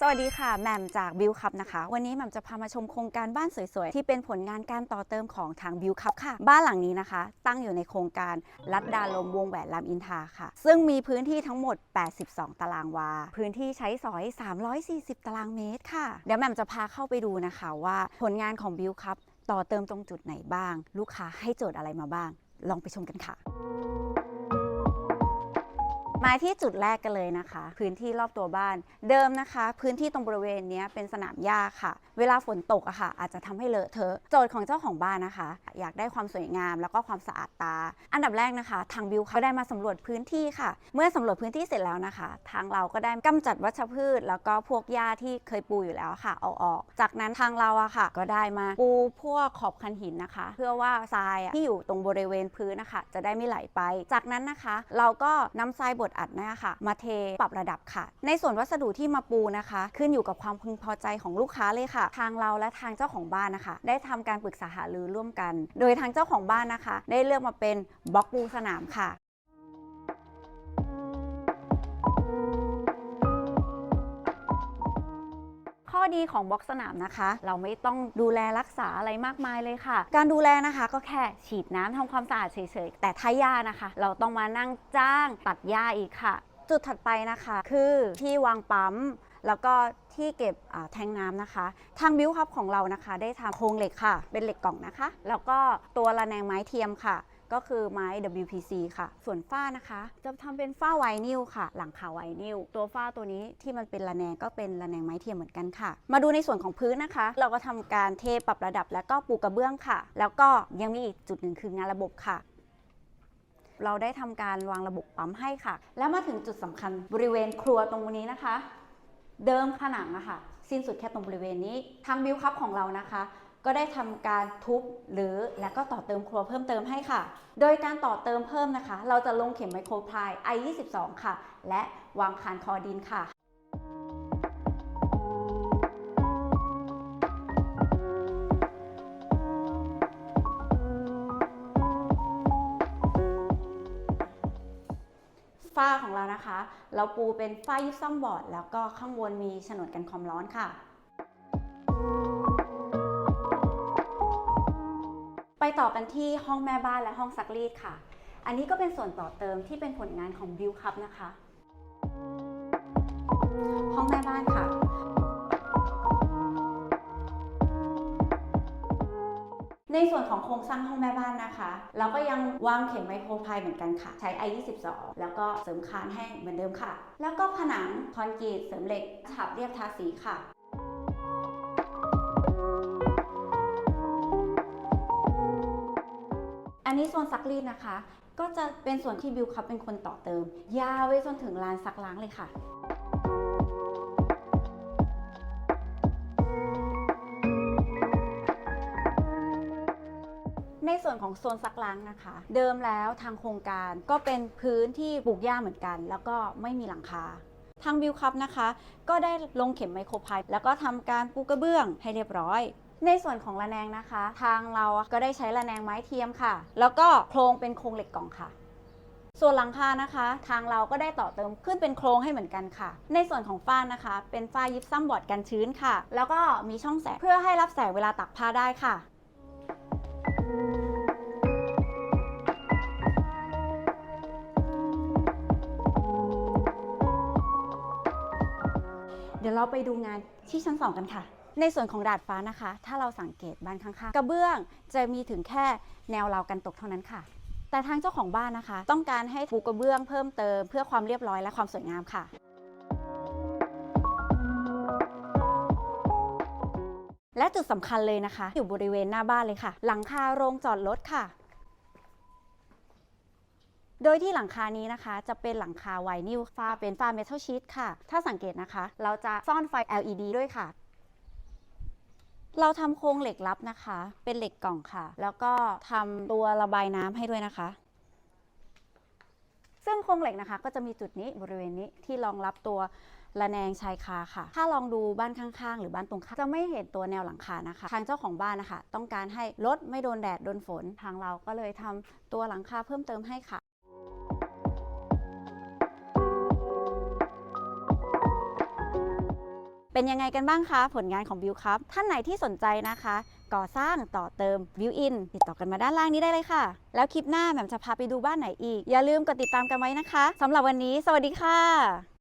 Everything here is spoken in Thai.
สวัสดีค่ะแหม่มจากบิวคับนะคะ วันนี้แหม่มจะพามาชมโครงการบ้านสวยๆ ที่เป็นผลงานการต่อเติมของทางบิวคับค่ะ บ้านหลังนี้นะคะ ตั้งอยู่ในโครงการลัดดาลมวงแหวนรามอินทราค่ะ ซึ่งมีพื้นที่ทั้งหมด 82 ตารางวา พื้นที่ใช้สอย 340 ตารางเมตรค่ะ เดี๋ยวแหม่มจะพาเข้าไปดูนะคะว่าผลงานของบิวคับต่อเติมตรงจุดไหนบ้าง ลูกค้าให้โจทย์อะไรมาบ้าง ลองไปชมกันค่ะ มาที่จุดแรกกันเลยนะคะ พื้นที่รอบตัวบ้าน เดิมนะคะ พื้นที่ตรงบริเวณนี้เป็นสนามหญ้าค่ะ เวลาฝนตกอะค่ะ อาจจะทำให้เลอะเทอะโจทย์ของเจ้าของบ้านนะคะ อยากได้ความสวยงามแล้วก็ความสะอาดตา อันดับแรกนะคะ ทางบิวเขาได้มาสำรวจพื้นที่ค่ะ เมื่อสำรวจพื้นที่เสร็จแล้วนะคะ ทางเราก็ได้กำจัดวัชพืช แล้วก็พวกหญ้าที่เคยปูอยู่แล้วค่ะเอาออก จากนั้นทางเราอะค่ะ ก็ได้มาปูพวกขอบคันหินนะคะ เพื่อว่าทรายที่อยู่ตรงบริเวณพื้นนะคะ จะได้ไม่ไหลไป จากนั้นนะคะ เราก็นำทรายบดอัดนะคะ มาเทปรับระดับค่ะ ในส่วนวัสดุที่มาปูนะคะ ขึ้นอยู่กับความพึงพอใจของลูกค้าเลยค่ะ ทางเราและทางเจ้าของบ้านนะคะ ได้ทำการปรึกษาหารือร่วมกัน โดยทางเจ้าของบ้านนะคะ ได้เลือกมาเป็นบล็อกปูสนามค่ะ ดีของบล็อกสนามนะคะ เราไม่ต้องดูแลรักษาอะไรมากมายเลยค่ะ การดูแลนะคะก็แค่ฉีดน้ำทำความสะอาดเฉยๆ แต่ถ้าหญ้านะคะ เราต้องมานั่งจ้างตัดหญ้าอีกค่ะ จุดถัดไปนะคะคือที่วางปั๊มแล้วก็ที่เก็บแทงน้ำนะคะ ทางบิวครับของเรานะคะ ได้ทำโครงเหล็กค่ะ เป็นเหล็กกล่องนะคะ แล้วก็ตัวระแนงไม้เทียมค่ะ ก็คือไม้ WPC ค่ะ ส่วนฝ้านะคะ จะทำเป็นฝ้าไวนิลค่ะ หลังคาไวนิลตัวฝ้าตัวนี้ที่มันเป็นระแนงก็เป็นระแนงไม้เทียมเหมือนกันค่ะ มาดูในส่วนของพื้นนะคะ เราก็ทำการเทปรับระดับแล้วก็ปูกระเบื้องค่ะ แล้วก็ยังมีอีกจุดหนึ่งคืองานระบบค่ะเราได้ทำการวางระบบปั๊มให้ค่ะ แล้วมาถึงจุดสำคัญบริเวณครัวตรงนี้นะคะ เดิมผนังอะค่ะ สิ้นสุดแค่ตรงบริเวณนี้ทางบิวคัพของเรานะคะ ก็ได้ทำการทุบหรือและก็ต่อเติมครัวเพิ่มเติมให้ค่ะ โดยการต่อเติมเพิ่มนะคะ เราจะลงเข็มไมโครพลาย I22 ค่ะ และวางคานคอดินค่ะฝ้าของเรานะคะ เราปูเป็นฝ้ายิปซัมบอร์ด แล้วก็ข้างบนมีฉนวนกันความร้อนค่ะ ไปต่อกันที่ห้องแม่บ้านและห้องซักรีดค่ะ อันนี้ก็เป็นส่วนต่อเติมที่เป็นผลงานของบิวคัพนะคะ ห้องแม่บ้านค่ะ ในส่วนของโครงสร้างห้องแม่บ้านนะคะ เราก็ยังวางเข็มไมโครพายเหมือนกันค่ะ ใช้ I22 แล้วก็เสริมคานให้งเหมือนเดิมค่ะ แล้วก็ผนังคอนกรีตเสริมเหล็กฉาบเรียบทาสีค่ะ อันนี้โซนซักรีดนะคะ ก็จะเป็นส่วนที่บิวคัพเป็นคนต่อเติม ยาวไว้จนถึงลานซักล้างเลยค่ะ ในส่วนของโซนซักล้างนะคะ เดิมแล้วทางโครงการก็เป็นพื้นที่ปลูกหญ้าเหมือนกัน แล้วก็ไม่มีหลังคาทางบิวคัพนะคะ ก็ได้ลงเข็มไมโครพายแล้วก็ทำการปูกระเบื้องให้เรียบร้อย ในส่วนของระแนงนะคะ ทางเราก็ได้ใช้ระแนงไม้เทียมค่ะ แล้วก็โครงเป็นโครงเหล็กกล่องค่ะ ส่วนหลังคานะคะ ทางเราก็ได้ต่อเติมขึ้นเป็นโครงให้เหมือนกันค่ะ ในส่วนของฝ้านะคะ เป็นฝ้ายิปซัมบอร์ดกันชื้นค่ะ แล้วก็มีช่องแสงเพื่อให้รับแสงเวลาตักผ้าได้ค่ะเดี๋ยวเราไปดูงานที่ชั้น 2 กันค่ะ ในส่วนของดาดฟ้านะคะ ถ้าเราสังเกตบ้านข้างๆ กระเบื้องจะมีถึงแค่แนวราวกันตกเท่านั้นค่ะ แต่ทางเจ้าของบ้านนะคะ ต้องการให้ปูกระเบื้องเพิ่มเติมเพื่อความเรียบร้อยและความสวยงามค่ะและจุดสำคัญเลยนะคะ อยู่บริเวณหน้าบ้านเลยค่ะ หลังคาโรงจอดรถค่ะ โดยที่หลังคานี้นะคะ จะเป็นหลังคาไวนิลฝ้าเป็นฝ้าเมทัลชีตค่ะ ถ้าสังเกตนะคะ เราจะซ่อนไฟ LED ด้วยค่ะ เราทำโครงเหล็กลับนะคะ เป็นเหล็กกล่องค่ะ แล้วก็ทำตัวระบายน้ำให้ด้วยนะคะ ซึ่งโครงเหล็กนะคะ ก็จะมีจุดนี้บริเวณนี้ที่รองรับตัวระแนงชายคาค่ะ ถ้าลองดูบ้านข้างๆ หรือบ้านตรงข้ามจะไม่เห็นตัวแนวหลังคานะคะ ทางเจ้าของบ้านนะคะ ต้องการให้รถไม่โดนแดดโดนฝน ทางเราก็เลยทำตัวหลังคาเพิ่มเติมให้ค่ะ เป็นยังไงกันบ้างคะ ผลงานของบิวครับ ท่านไหนที่สนใจนะคะ ก่อสร้างต่อเติมบิวอินติดต่อกันมาด้านล่างนี้ได้เลยค่ะ แล้วคลิปหน้าแหม่มจะพาไปดูบ้านไหนอีก อย่าลืมกดติดตามกันไว้นะคะสำหรับวันนี้ สวัสดีค่ะ